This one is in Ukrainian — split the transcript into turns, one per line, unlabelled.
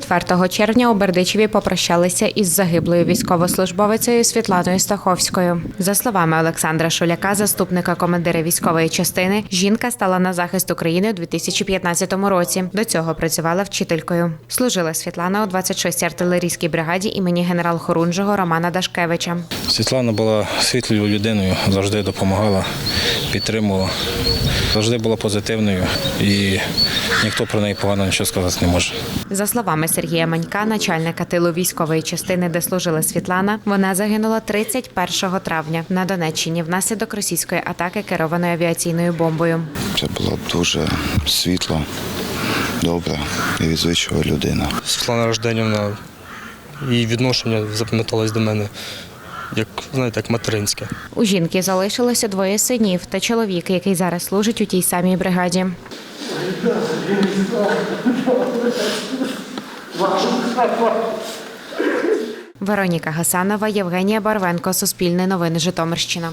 4 червня у Бердичеві попрощалися із загиблою військовослужбовицею Світланою Стаховською. За словами Олександра Шуляка, заступника командира військової частини, жінка стала на захист України у 2015 році. До цього працювала вчителькою. Служила Світлана у 26-й артилерійській бригаді імені генерал-хорунжого Романа Дашкевича.
Світлана була світлою людиною, завжди допомагала, підтримувала, завжди була позитивною і ніхто про неї погано нічого сказати не може.
За словами Сергія Манька, начальника тилу військової частини, де служила Світлана, вона загинула 31 травня на Донеччині внаслідок російської атаки керованою авіаційною бомбою.
Це була дуже світла, добра і відзвичова людина.
Світлана Рожденівна, її відношення запам'яталось до мене як, знаєте, як материнське.
У жінки залишилося двоє синів та чоловік, який зараз служить у тій самій бригаді. Вероніка Гасанова, Євгенія Барвенко, Суспільне новини Житомирщина.